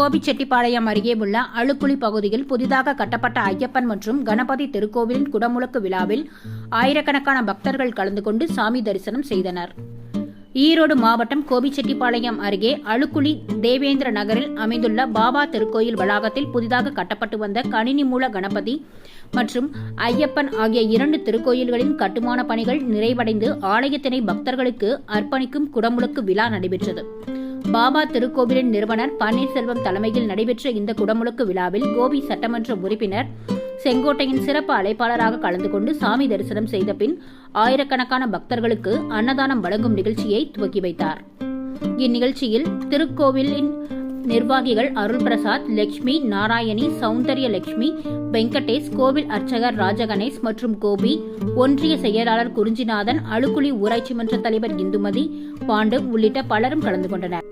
கோபிச்செட்டிப்பாளையம் அருகே உள்ள அழுக்குழி பகுதியில் புதிதாக கட்டப்பட்ட ஐயப்பன் மற்றும் கணபதி திருக்கோவிலின் குடமுழுக்கு விழாவில் ஆயிரக்கணக்கான பக்தர்கள் கலந்து கொண்டு சாமி தரிசனம் செய்தனர். ஈரோடு மாவட்டம் கோபிச்செட்டிப்பாளையம் அருகே அழுக்குழி தேவேந்திர நகரில் அமைந்துள்ள பாபா திருக்கோயில் வளாகத்தில் புதிதாக கட்டப்பட்டு வந்த கணினி மூல கணபதி மற்றும் ஐயப்பன் ஆகிய இரண்டு திருக்கோயில்களின் கட்டுமான பணிகள் நிறைவடைந்து ஆலயத்தினை பக்தர்களுக்கு அர்ப்பணிக்கும் குடமுழுக்கு விழா நடைபெற்றது. பாபா திருக்கோவிலின் நிறுவனர் பன்னீர்செல்வம் தலைமையில் நடைபெற்ற இந்த குடமுழுக்கு விழாவில் கோபி சட்டமன்ற உறுப்பினர் செங்கோட்டையின் சிறப்பு அழைப்பாளராக கலந்து கொண்டு சாமி தரிசனம் செய்த பின் ஆயிரக்கணக்கான பக்தர்களுக்கு அன்னதானம் வழங்கும் நிகழ்ச்சியை துவக்கி வைத்தார். இந்நிகழ்ச்சியில் திருக்கோவிலின் நிர்வாகிகள் அருள் பிரசாத் லட்சுமி நாராயணி சௌந்தரிய லட்சுமி வெங்கடேஷ் கோவில் அர்ச்சகர் ராஜகணேஷ் மற்றும் கோபி ஒன்றிய செயலாளர் குறிஞ்சிநாதன் அழுக்குழி ஊராட்சி மன்ற தலைவர் இந்துமதி பாண்டு உள்ளிட்ட பலரும் கலந்து கொண்டனர்.